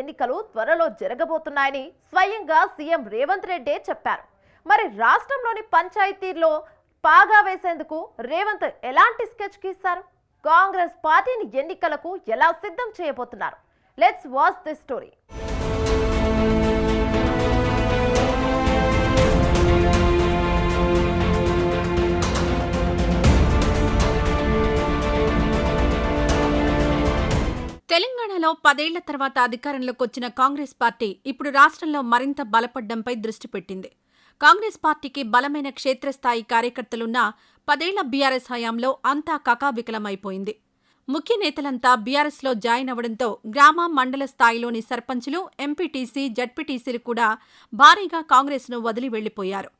ఎన్నికలు త్వరలో జరగబోతున్నాయని స్వయంగా సీఎం రేవంత్ రెడ్డే చెప్పారు. మరి రాష్ట్రంలోని పంచాయతీల్లో పాగా వేసేందుకు రేవంత్ ఎలాంటి స్కెచ్ గీస్తారు? కాంగ్రెస్ పార్టీని ఎన్నికలకు ఎలా సిద్ధం చేయబోతున్నారు? లెట్స్ వాచ్ దిస్ స్టోరీ పదేళ్ళ తర్వాత అధికారంలోకి వచ్చిన కాంగ్రెస్ పార్టీ ఇప్పుడు రాష్ట్రంలో మరింత బలపడ్డంపై దృష్టి పెట్టింది. కాంగ్రెస్ పార్టీకి బలమైన క్షేత్రస్థాయి కార్యకర్తలున్న పదేళ్ళ బీఆర్ఎస్ హయాంలో అంతా కకావికలమైపోయింది. ముఖ్య నేతలంతా బీఆర్ఎస్లో జాయిన్ అవడంతో గ్రామ మండల స్థాయిలోని సర్పంచులు ఎంపీటీసీ జడ్పీటీసీలు కూడా భారీగా కాంగ్రెస్ను వదిలి వెళ్ళిపోయారు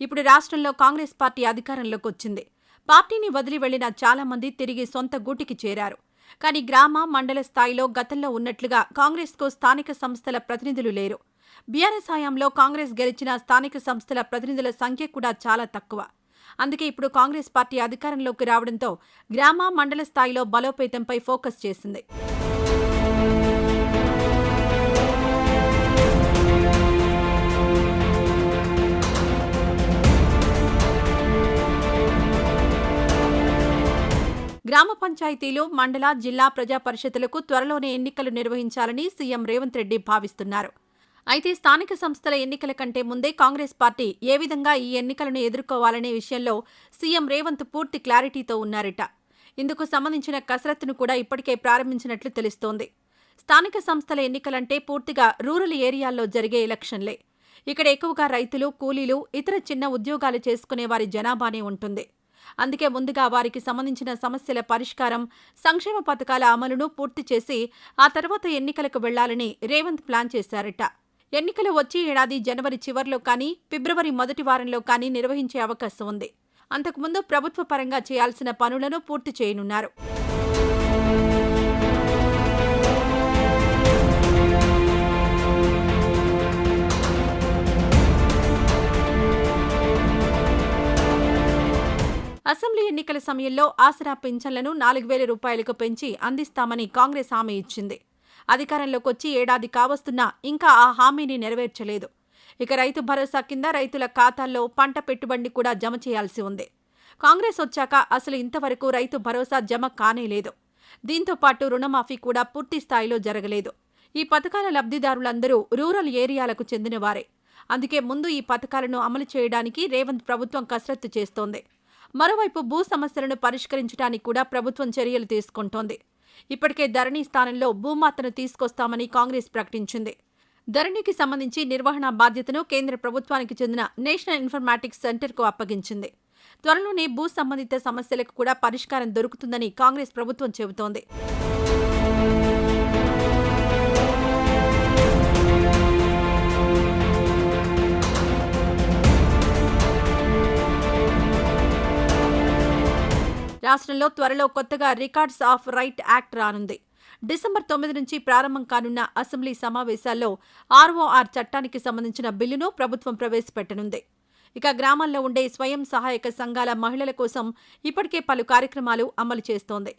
ఇప్పుడు రాష్ట్రంలో కాంగ్రెస్ పార్టీ అధికారంలోకి వచ్చింది. పార్టీని వదిలి వెళ్ళిన చాలా మంది తిరిగి సొంత గూటికి చేరారు. కానీ గ్రామ మండల స్థాయిలో గతంలో ఉన్నట్లుగా కాంగ్రెస్కు స్థానిక సంస్థల ప్రతినిధులు లేరు. బీఆర్ఎస్ హయాంలో కాంగ్రెస్ గెలిచిన స్థానిక సంస్థల ప్రతినిధుల సంఖ్య కూడా చాలా తక్కువ. అందుకే ఇప్పుడు కాంగ్రెస్ పార్టీ అధికారంలోకి రావడంతో గ్రామ మండల స్థాయిలో బలోపేతంపై ఫోకస్ చేసింది. గ్రామ పంచాయతీలు మండల జిల్లా ప్రజా పరిషత్తులకు త్వరలోనే ఎన్నికలు నిర్వహించాలని సీఎం రేవంత్ రెడ్డి భావిస్తున్నారు. అయితే స్థానిక సంస్థల ఎన్నికల కంటే ముందే కాంగ్రెస్ పార్టీ ఏ విధంగా ఈ ఎన్నికలను ఎదుర్కోవాలనే విషయంలో సీఎం రేవంత్ పూర్తి క్లారిటీతో ఉన్నారట. ఇందుకు సంబంధించిన కసరత్తును కూడా ఇప్పటికే ప్రారంభించినట్లు తెలుస్తోంది. స్థానిక సంస్థల ఎన్నికలంటే పూర్తిగా రూరల్ ఏరియాల్లో జరిగే ఎలక్షన్లే. ఇక్కడ ఎక్కువగా రైతులు కూలీలు ఇతర చిన్న ఉద్యోగాలు చేసుకునే వారి జనాభానే ఉంటుంది. అందుకే ముందుగా వారికి సంబంధించిన సమస్యల పరిష్కారం సంక్షేమ పథకాల అమలును పూర్తి చేసి ఆ తర్వాత ఎన్నికలకు వెళ్ళాలని రేవంత్ ప్లాన్ చేశారట. ఎన్నికలు వచ్చే ఏడాది జనవరి చివర్లో కానీ ఫిబ్రవరి మొదటి వారంలో కానీ నిర్వహించే అవకాశం ఉంది. అంతకుముందు ప్రభుత్వ పరంగా చేయాల్సిన పనులను పూర్తి చేయనున్నారు. అసెంబ్లీ ఎన్నికల సమయంలో ఆసరా పింఛన్లను నాలుగు వేల రూపాయలకు పెంచి అందిస్తామని కాంగ్రెస్ హామీ ఇచ్చింది. అధికారంలోకి వచ్చి ఏడాది కావస్తున్నా ఇంకా ఆ హామీని నెరవేర్చలేదు. ఇక రైతు భరోసా కింద రైతుల ఖాతాల్లో పంట పెట్టుబడిని కూడా జమ చేయాల్సి ఉంది. కాంగ్రెస్ వచ్చాక అసలు ఇంతవరకు రైతు భరోసా జమ కానేలేదు. దీంతో పాటు రుణమాఫీ కూడా పూర్తి స్థాయిలో జరగలేదు. ఈ పథకాల లబ్ధిదారులందరూ రూరల్ ఏరియాలకు చెందినవారే. అందుకే ముందు ఈ పథకాలను అమలు చేయడానికి రేవంత్ ప్రభుత్వం కసరత్తు చేస్తోంది. మరోవైపు భూ సమస్యలను పరిష్కరించడానికి కూడా ప్రభుత్వం చర్యలు తీసుకుంటోంది. ఇప్పటికే ధరణి స్థానంలో భూమాతను తీసుకొస్తామని కాంగ్రెస్ ప్రకటించింది. ధరణికి సంబంధించి నిర్వహణ బాధ్యతను కేంద్ర ప్రభుత్వానికి చెందిన నేషనల్ ఇన్ఫర్మాటిక్స్ సెంటర్కు అప్పగించింది. త్వరలోనే భూ సంబంధిత సమస్యలకు కూడా పరిష్కారం దొరుకుతుందని కాంగ్రెస్ ప్రభుత్వం చెబుతోంది. రాష్ట్రంలో త్వరలో కొత్తగా రికార్డ్స్ ఆఫ్ రైట్ యాక్ట్ రానుంది. డిసెంబర్ తొమ్మిది నుంచి ప్రారంభం కానున్న అసెంబ్లీ సమావేశాల్లో ఆర్ఓఆర్ చట్టానికి సంబంధించిన బిల్లును ప్రభుత్వం ప్రవేశపెట్టనుంది. ఇక గ్రామాల్లో ఉండే స్వయం సహాయక సంఘాల మహిళల కోసం ఇప్పటికే పలు కార్యక్రమాలు అమలు చేస్తోంది.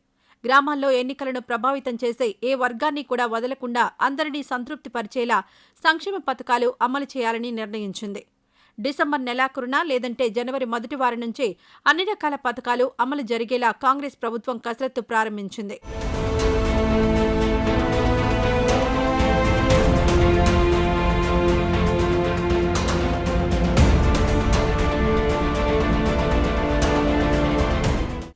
గ్రామాల్లో ఎన్నికలను ప్రభావితం చేసే ఏ వర్గాన్ని కూడా వదలకుండా అందరినీ సంతృప్తిపరిచేలా సంక్షేమ పథకాలు అమలు చేయాలని నిర్ణయించింది. డిసెంబర్ నెలాఖరున లేదంటే జనవరి మొదటి వారం నుంచే అన్ని రకాల పథకాలు అమలు జరిగేలా కాంగ్రెస్ ప్రభుత్వం కసరత్తు ప్రారంభించింది.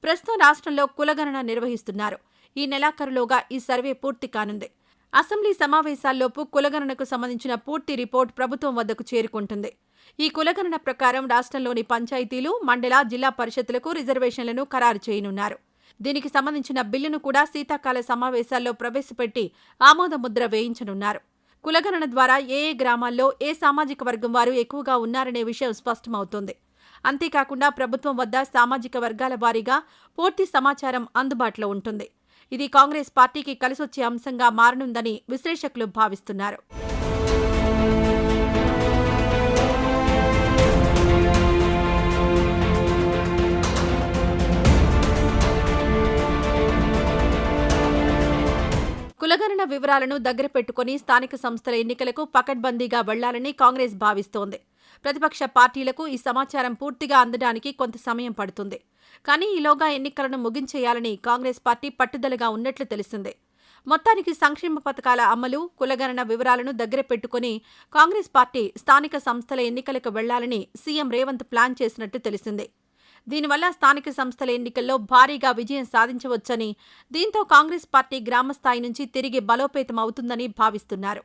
ప్రస్తుతం రాష్ట్రంలో కులగణన నిర్వహిస్తున్నారు. ఈ నెలాఖరులోగా ఈ సర్వే పూర్తి కానుంది. అసెంబ్లీ సమావేశాల్లోపు కులగణనకు సంబంధించిన పూర్తి రిపోర్ట్ ప్రభుత్వం వద్దకు చేరుకుంటుంది. ఈ కులగణన ప్రకారం రాష్ట్రంలోని పంచాయతీలు మండల జిల్లా పరిషత్తులకు రిజర్వేషన్లను ఖరారు చేయనున్నారు. దీనికి సంబంధించిన బిల్లును కూడా శీతాకాల సమావేశాల్లో ప్రవేశపెట్టి ఆమోదముద్ర వేయించనున్నారు. కులగణన ద్వారా ఏ ఏ గ్రామాల్లో ఏ సామాజిక వర్గం వారు ఎక్కువగా ఉన్నారనే విషయం స్పష్టమవుతోంది. అంతేకాకుండా ప్రభుత్వం వద్ద సామాజిక వర్గాల వారీగా పూర్తి సమాచారం అందుబాటులో ఉంటుంది. ఇది కాంగ్రెస్ పార్టీకి కలిసొచ్చే అంశంగా మారనుందని విశ్లేషకులు భావిస్తున్నారు. కులగణన వివరాలను దగ్గర పెట్టుకుని స్థానిక సంస్థల ఎన్నికలకు పకడ్బందీగా వెళ్ళాలని కాంగ్రెస్ భావిస్తోంది. ప్రతిపక్ష పార్టీలకు ఈ సమాచారం పూర్తిగా అందడానికి కొంత సమయం పడుతుంది. కానీ ఈలోగా ఎన్నికలను ముగించేయాలని కాంగ్రెస్ పార్టీ పట్టుదలగా ఉన్నట్లు తెలిసింది. మొత్తానికి సంక్షేమ పథకాల అమలు కులగణన వివరాలను దగ్గర పెట్టుకుని కాంగ్రెస్ పార్టీ స్థానిక సంస్థల ఎన్నికలకు వెళ్ళాలని సీఎం రేవంత్ ప్లాన్ చేసినట్టు తెలిసింది. దీనివల్ల స్థానిక సంస్థల ఎన్నికల్లో భారీగా విజయం సాధించవచ్చని దీంతో కాంగ్రెస్ పార్టీ గ్రామస్థాయి నుంచి తిరిగి బలోపేతం అవుతుందని భావిస్తున్నారు.